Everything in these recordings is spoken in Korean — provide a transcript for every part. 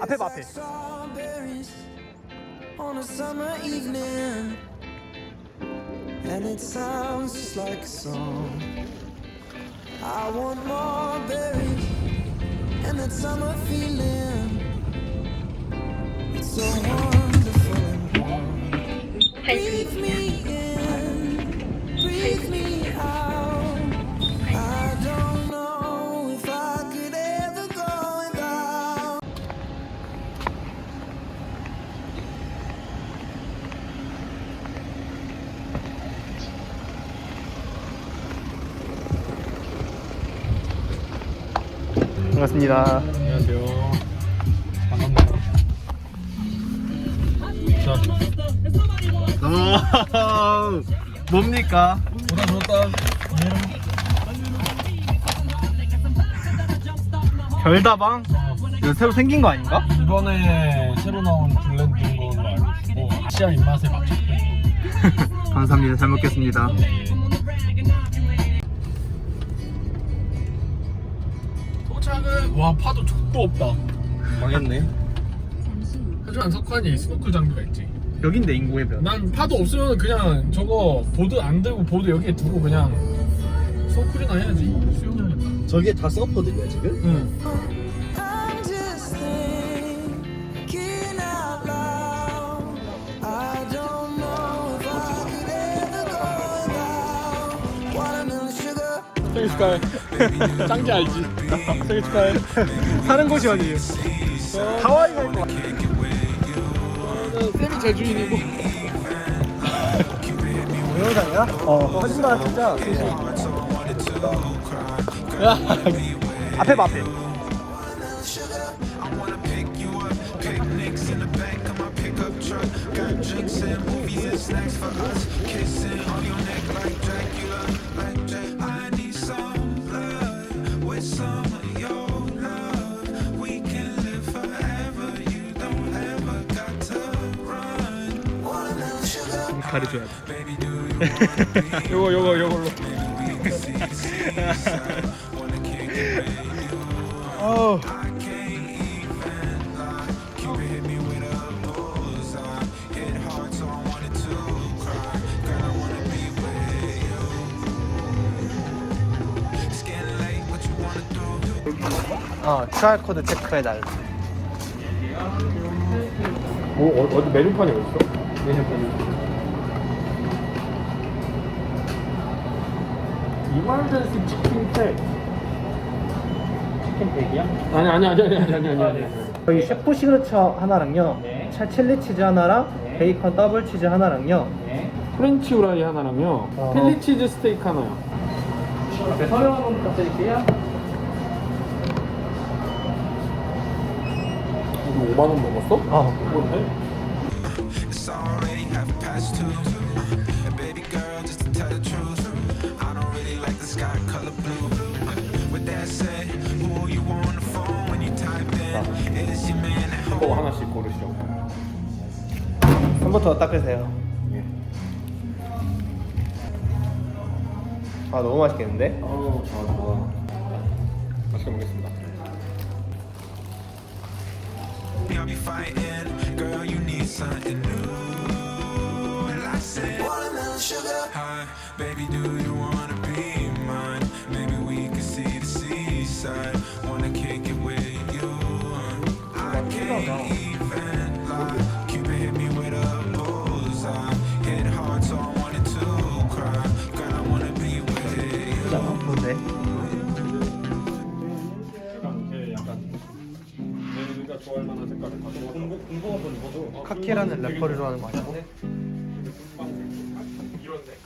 앞에 봐 앞에 strawberries on a summer evening, and it sounds just like a song. I want more berries and that summer feeling. It's so wonderful and warm. Breathe me 반갑습니다 안녕하세요. 반갑네요. 자, 아, 뭡니까? 보다 좋다. 별다방? 이거 새로 생긴 거 아닌가? 이번에 새로 나온 블렌드인 걸로 알고 있고 아시아 입맛에 맞췄대. 감사합니다 잘 먹겠습니다 와 파도 족도 없다. 망했네. 하지만 석환이 스노클 장비가 있지. 여긴데 인고해변 난 파도 없으면 그냥 저거 보드 안 들고 보드 여기에 두고 그냥 스노클이나 해야지. 수영해야겠다. 저게 다 서퍼들이야 지금? 응. 생일 축하해. 짱지 알지? 생일 축하해. 사는 곳이 어디예요? 하와이가 있고 저는 쌤이 제 주인이고. 동영상이야? 어 하지마 진짜 야. 앞에 봐 앞에 가려줘야 돼 요거 요거 요걸로. 어우 어, QR코드 체크해 달라. 뭐 어, 어디 메뉴판이 어딨어? 메뉴판이. 이말전스 치킨 팩. 치킨 팩이야? 아니 아니 아니 아니 아니 아니 아니. 저희 셰프 시그너처 하나랑요. 차 칠리 치즈 하나랑 베이컨 더블 치즈 하나랑요. 프렌치 후라이 하나랑요. 어. 필리 치즈 스테이크 하나요. 앞에 서명 한번 부탁드릴게요. 이거 5만 원 넘었어? 어. 뭔데? It's already half past two. 고르시죠. 한부터 닦으세요. 예. 아 너무 맛있겠는데? 아우 좋아 좋아. 맛있게 먹겠습니다. I'll be fighting. Girl, you need something new. And I said, Watermelon sugar. Hi, baby, do you wanna be mine? Maybe we can see the seaside. Wanna kick it 카키라는 래퍼를 좋아하는 거? 이런데.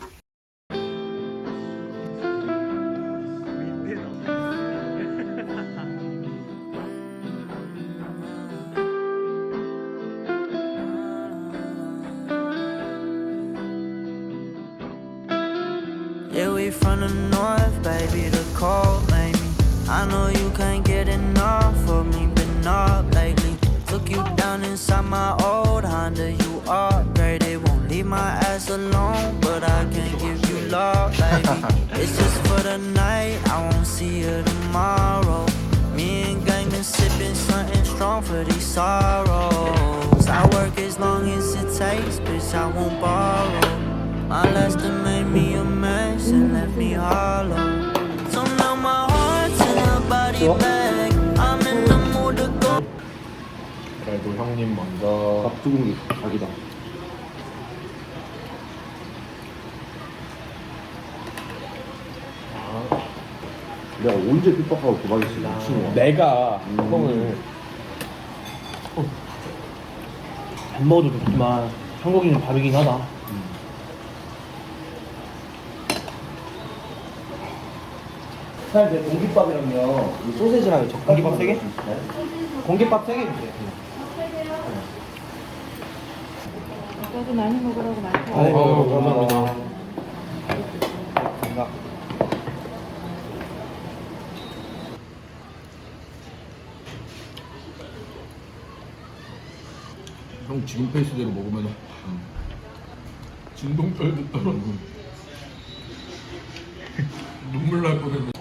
Yeah, we from the north, baby, the cold made me. I know you can't get enough of me, been up lately. You down inside my old Honda, you upgraded. Won't leave my ass alone, but I can give you love, baby. it's just for the night, I won't see you tomorrow. Me and gang been sipping something strong for these sorrows. I work as long as it takes, bitch, I won't borrow. My last made me a mess and left me hollow. So now my heart's in a body bag. 그래도 형님 먼저 밥 두공기 자기다. 내가 언제 핍박하고 도박했어 미친놈아. 내가 음. 형을 안 먹어도 좋지만 한국인은 밥이긴 하다. 사장님 그 공깃밥이랑요 이 소세지랑 젓갈 공깃밥 세 개? 네. 공깃밥 세 개 주세요. 아까도 많이 먹으라고 많이 어, 어, 감사합니다. 감사합니다. 형 지금 페이스대로 먹으면 음. 진동표에도 떨어 눈물 날 뻔했네